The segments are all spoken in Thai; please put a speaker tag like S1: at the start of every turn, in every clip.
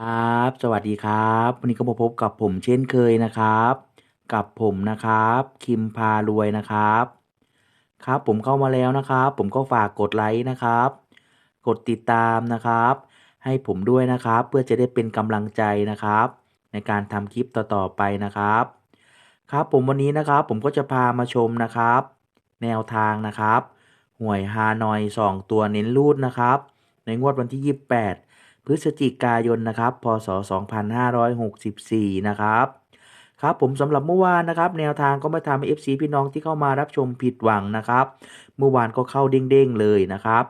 S1: ครับสวัสดีครับ วันนี้ก็มาพบกับผมเช่นเคยนะครับ กับผมนะครับ คิมพารวยนะครับ ครับผมเข้ามาแล้วนะครับ ผมก็ฝากกดไลค์นะครับ กดติดตามนะครับ ให้ผมด้วยนะครับ เพื่อจะได้เป็นกำลังใจนะครับ ในการทำคลิปต่อๆไปนะครับ ครับผมวันนี้นะครับ ผมก็จะพามาชมนะครับ แนวทางนะครับหวยฮานอย 2 ตัวเน้นรูดนะครับ ในงวดวันที่ 28 พฤศจิกายนนะครับ พศ 2564 นะครับครับผมสำหรับเมื่อวานนะครับ แนวทางก็ไม่ทำให้ FC พี่น้องที่เข้ามารับชมผิดหวังนะครับ เมื่อวานก็เข้าเด้งๆเลยนะครับ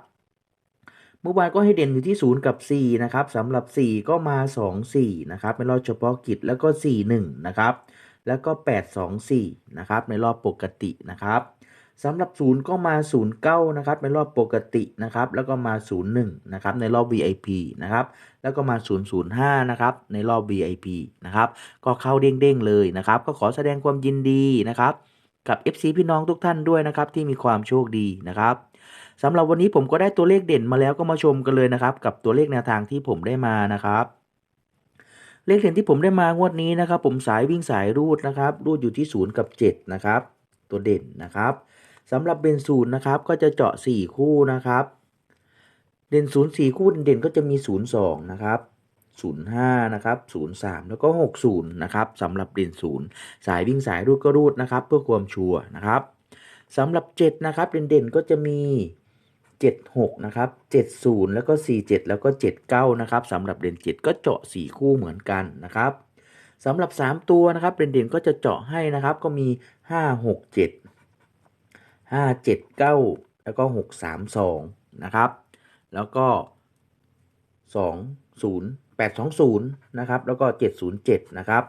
S1: เมื่อวานก็ให้เด่นอยู่ที่ 0 กับ 4 นะครับสำหรับ 4 ก็มา 2 4 นะครับในรอบเฉพาะกิจแล้วก็ 4 1 นะครับ แล้วก็ 8 2 4 นะครับในรอบปกตินะครับ สำหรับ0ก็มา0 9นย์เก้านะครับในรอบปกตินะครับแล้วก็มา0 1นะครับในรอบ VIP นะครับแล้วก็มา005นะครับในรอบ VIP นะครับก็เข้าเด้งๆเลยนะครับก็ขอแสดงความยินดีนะครับกับ FC พี่น้องทุกท่านด้วยนะครับที่มีความโชคดีนะครับสำหรับวันนี้ผมก็ได้ตัวเลขเด่นมาแล้วก็มาชมกันเลยนะครับกับตัวเลขแนวทางที่ผมได้มานะครับเลขเด่นที่ผมได้มางวดนี้นะครับ ผมสายวิ่งสายรูดนะครับ รูดอยู่ที่0กับ7นะครับ ตัวเด่นนะครับสำหรับเบนศูนย์นะครับก็จะเจาะ 4 คู่นะครับ เด่นศูนย์สี่คู่เด่นก็จะมี 0 2 นะครับ 05 นะครับ 03 แล้วก็ 60 นะครับสำหรับเด่นศูนย์สายวิ่งสายรูดก็รูดนะครับ เพื่อความชัวร์นะครับสำหรับ 7 นะครับ เด่นเด่นก็จะมี 76 นะครับ 70 แล้วก็ 47 แล้วก็ 79 นะครับสำหรับเด่น7ก็เจาะ 4 คู่เหมือนกันนะครับ สำหรับ 3 ตัวนะครับเด่นเดนก็จะเจาะให้นะครับก็มี 5 6 7 5 7 9 แล้วก็ 6 3 2 นะครับ แล้วก็ 2 0 8 2 0 นะครับ แล้วก็ 707 นะครับ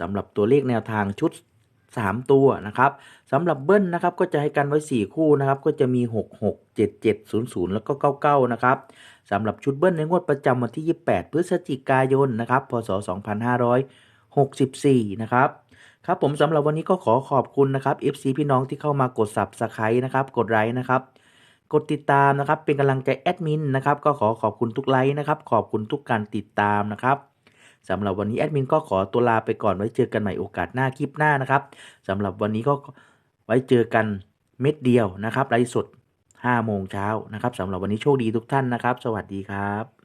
S1: สำหรับตัวเลขแนวทางชุด 3 ตัวนะครับสำหรับเบิ้ลนะครับก็จะให้กันไว้ 4 คู่นะครับ ก็จะมี 6 6 7 7 0 0 แล้วก็ 99 นะครับสำหรับชุดเบิ้ลในงวดประจำวันที่ 28 พฤศจิกายนนะครับ พศ 64 นะครับครับผมสำหรับวันนี้ก็ขอขอบคุณนะครับ FC พี่น้องที่เข้ามากด Subscribe นะครับกดไลค์นะครับกดติดตามนะครับเป็นกำลังใจแอดมินนะครับก็ขอขอบคุณทุกไลค์นะครับขอบคุณทุกการติดตามนะครับสำหรับวันนี้แอดมินก็ขอตัวลาไปก่อนไว้เจอกันใหม่โอกาสหน้าคลิปหน้านะครับสำหรับวันนี้ก็ไว้เจอกันเม็ดเดียวนะครับไลฟ์สด5โมงเช้านะครับสำหรับวันนี้โชคดีทุกท่านนะครับ สวัสดีครับ